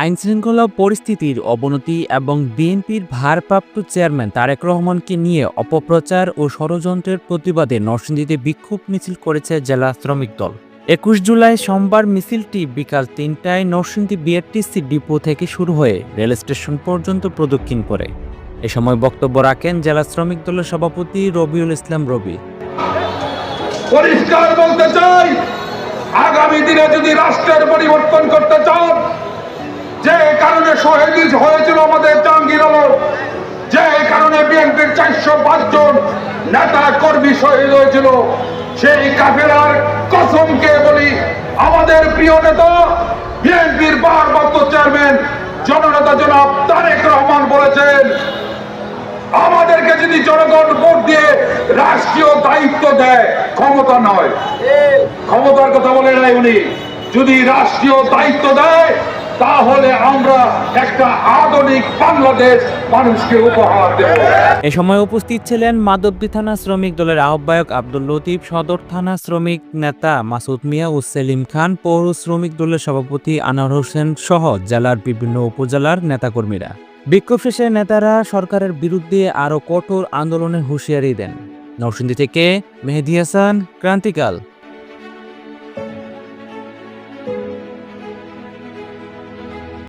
আইন শৃঙ্খলা পরিস্থিতির অবনতি এবং বিএনপির ভারপ্রাপ্ত চেয়ারম্যান তারেক রহমানকে নিয়ে অপপ্রচার ও ষড়যন্ত্রের প্রতিবাদে নরসিংদীতে বিক্ষোভ মিছিল করেছে জেলা শ্রমিক দল। একুশ জুলাই সোমবার মিছিলটি বিকাল তিনটায় নরসিংদী বিআরটিসি ডিপো থেকে শুরু হয়ে রেল স্টেশন পর্যন্ত প্রদক্ষিণ করে। এ সময় বক্তব্য রাখেন জেলা শ্রমিক দলের সভাপতি রবিউল ইসলাম রবি। পরিষ্কার বলতে চাই, আগামী দিনে যদি রাষ্ট্রের পরিবর্তন করতে চান, যে কারণে শহীদ হয়েছিল আমাদের জাহাঙ্গীর আলম, যে কারণে বিএনপির চারশো জন নেতা কর্মী শহীদ হয়েছিল, সেই কাফেরার কসমকে বলি আমাদের প্রিয় নেতা, বিএনপির ভারপ্রাপ্ত চেয়ারম্যান, জননেতা জনাব তারেক রহমান বলেছেন যদি জনগণ ভোট দিয়ে রাষ্ট্রীয় দায়িত্ব দেয়, ক্ষমতা নয়। ক্ষমতার কথা বলে নাই উনি। যদি রাষ্ট্রীয় দায়িত্ব দেয়, তাহলে আমরা একটা আধুনিক বাংলাদেশ মানুষকে উপহার দেব। এ সময় উপস্থিত ছিলেন মাধবদী থানা শ্রমিক দলের আহ্বায়ক আব্দুল লতিফ, সদর থানা শ্রমিক নেতা মাসুদ মিয়া ও সেলিম খান, পৌর শ্রমিক দলের সভাপতি আনোয়ার হোসেন সহ জেলার বিভিন্ন উপজেলার নেতাকর্মীরা। বিক্ষোভ শেষে নেতারা সরকারের বিরুদ্ধে আরও কঠোর আন্দোলনের হুঁশিয়ারি দেন। নরসিংদী থেকে মেহেদি হাসান, ক্রান্তিকাল।